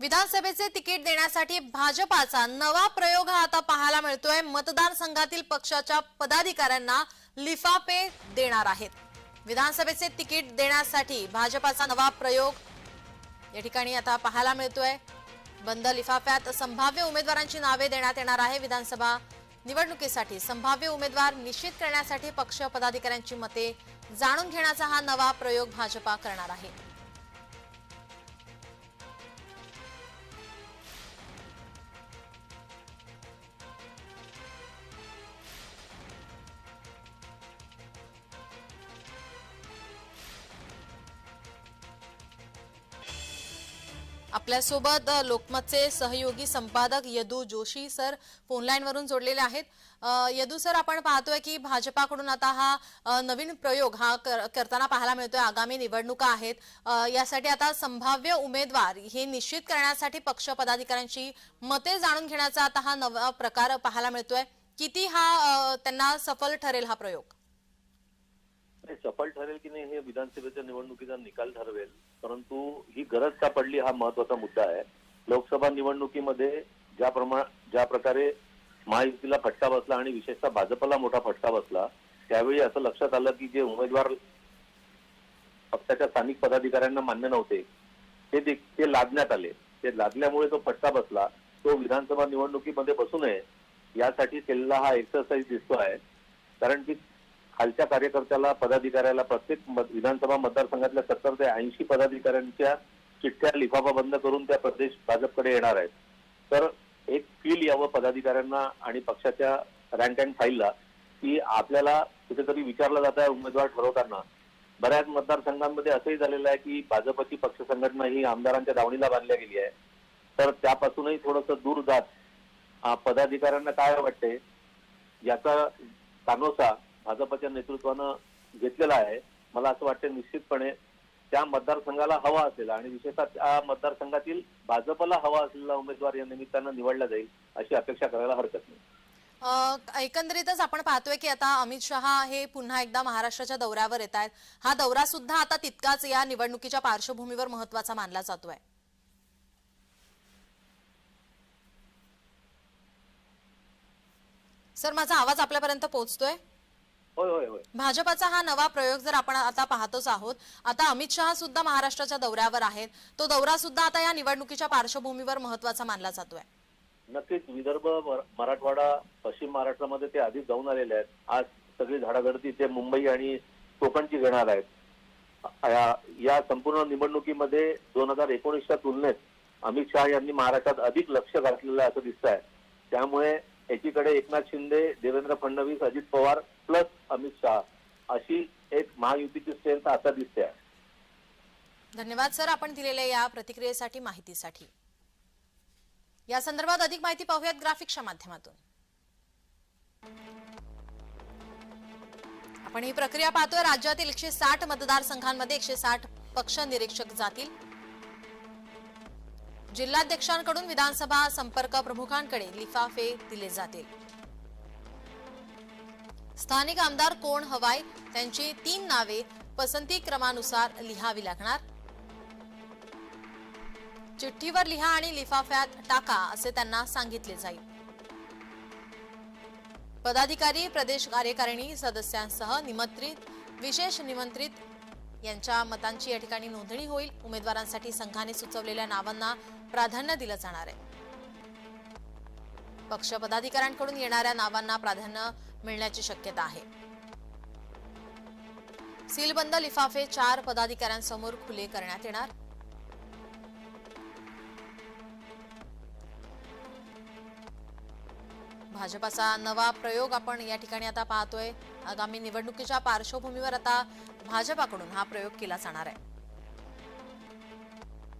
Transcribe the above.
विधानसभेचे तिकीट देण्यासाठी भाजपाचा नवा प्रयोग हा आता पाहायला मिळतोय. मतदारसंघातील पक्षाच्या पदाधिकाऱ्यांना लिफाफे देणार आहेत. विधानसभेचे तिकीट देण्यासाठी भाजपाचा नवा प्रयोग या ठिकाणी आता पाहायला मिळतोय. बंद लिफाफ्यात संभाव्य उमेदवारांची नावे देण्यात येणार आहे. विधानसभा निवडणुकीसाठी संभाव्य उमेदवार निश्चित करण्यासाठी पक्ष पदाधिकाऱ्यांची मते जाणून घेण्याचा हा नवा प्रयोग भाजपा करणार आहे. आपल्यासोबत लोकमतचे सहयोगी संपादक यदू जोशी सर फोनलाईन वरून जोडलेले आहेत. यदू सर आपण पाहतोय की भाजपाकडून आता हा नवीन प्रयोग हा कर- करताना पाहायला मिळतोय. आगामी निवडणुका आहेत. यासाठी आता संभाव्य उमेदवार हे निश्चित करण्यासाठी पक्ष पदाधिकाऱ्यांची मते जाणून घेण्याचा आता हा नवा प्रकार पाहायला मिळतोय. किती हा त्यांना सफल ठरेल हा प्रयोग? सफल ठरेल की नाही हे विधानसभेच्या निवडणुकीचा निकाल ठरवेल. परंतु ही गरज का पडली हा महत्त्वाचा मुद्दा आहे. लोकसभा निवडणुकीमध्ये ज्या प्रमाण ज्या प्रकारे महायुतीला फटका बसला आणि विशेषतः भाजपला मोठा फटका बसला त्यावेळी असं लक्षात आलं की जे उमेदवार पक्षाच्या स्थानिक पदाधिकाऱ्यांना मान्य नव्हते ते ते लादण्यात आले. ते लादल्यामुळे तो फटका बसला. तो विधानसभा निवडणुकीमध्ये बसू नये यासाठी केलेला हा एक्सरसाइज दिसतो आहे कारण की खालच्या कार्यकर्त्याला पदाधिकाऱ्याला प्रत्येक मत- विधानसभा मतदारसंघातल्या सत्तर ते ऐंशी पदाधिकाऱ्यांच्या चिठ्ठ्या लिफाफा बंद करून त्या प्रदेश भाजपकडे येणार आहेत. तर एक फील यावं पदाधिकाऱ्यांना आणि पक्षाच्या रँक अँड फाईलला की आपल्याला कुठेतरी विचारलं जात आहे उमेदवार ठरवताना. बऱ्याच मतदारसंघांमध्ये असंही झालेलं आहे की भाजपची पक्ष संघटना ही आमदारांच्या दावणीला बांधल्या गेली आहे. तर त्यापासूनही थोडंसं दूर जात पदाधिकाऱ्यांना काय वाटते? याचा कानोसा भाजपच्या नेतृत्वानं घेतलेला आहे. मला असं वाटतं निश्चितपणे त्या मतदारसंघाला हवा असेल आणि विशेषतः त्या मतदारसंघातील भाजपला हवा असलेला उमेदवार या निमित्तानं निवडला जाईल अशी अपेक्षा करायला हरकत नाही. एकंदरीतच आपण पाहतोय की आता अमित शहा हे पुन्हा एकदा महाराष्ट्राच्या दौऱ्यावर येत आहेत. हा दौरा सुद्धा आता तितकाच या निवडणुकीच्या पार्श्वभूमीवर महत्त्वाचा मानला जातोय. सर माझा आवाज आपल्यापर्यंत पोहोचतोय? होय होय होय. भाजपाचा हा नवा प्रयोग जर आपण आता पाहतोच आहोत आता अमित शहा सुद्धा महाराष्ट्राच्या दौऱ्यावर आहेत. तो दौरा सुद्धा आता या निवडणुकीच्या पार्श्वभूमीवर महत्त्वाचा मानला जातोय. नक्कीच विदर्भ मर- मराठवाडा पश्चिम महाराष्ट्रामध्ये ते आधीच जाऊन आलेले आहेत. आज सगळी झाडागडती ते मुंबई आणि कोकणची घेणार आहेत. या- या संपूर्ण निवडणुकीमध्ये दोन हजार एकोणीसच्या तुलनेत अमित शहा यांनी महाराष्ट्रात अधिक लक्ष घातलेलं आहे असं दिसत आहे त्यामुळे एकीकडे एकनाथ शिंदे देवेंद्र फडणवीस अजित पवार प्लस अमित शहा अशी एक महायुतीची स्ट्रेंथ आता दिसते आहे. धन्यवाद सर आपण दिलेल्या या प्रतिक्रियेसाठी माहितीसाठी. या संदर्भात अधिक माहिती पाहूयात ग्राफिक्सच्या माध्यमातून. आपण ही प्रक्रिया पाहतोय राज्यातील एकशे साठ मतदारसंघांमध्ये एकशे साठ पक्ष निरीक्षक जातील. जिल्हाध्यक्षांकडून विधानसभा संपर्क प्रमुखांकडे लिफाफे दिले जातील. स्थानिक आमदार कोण हवाय त्यांची तीन नावे पसंती क्रमानुसार लिहावी लागणार. चिठ्ठीवर लिहा आणि लिफाफ्यात टाका असे त्यांना सांगितले जाईल. पदाधिकारी प्रदेश कार्यकारिणी सदस्यांसह निमंत्रित विशेष निमंत्रित यांच्या मतांची या ठिकाणी नोंदणी होईल. उमेदवारांसाठी संघाने सुचवलेल्या नावांना प्राधान्य दिलं जाणार आहे. पक्ष पदाधिकाऱ्यांकडून येणाऱ्या नावांना प्राधान्य मिळण्याची शक्यता आहे. सीलबंद लिफाफे चार पदाधिकाऱ्यांसमोर खुले करण्यात येणार. भाजपाचा नवा प्रयोग आपण या ठिकाणी आता पाहतोय. आगामी निवडणुकीच्या पार्श्वभूमीवर आता भाजपाकडून हा प्रयोग केला जाणार आहे.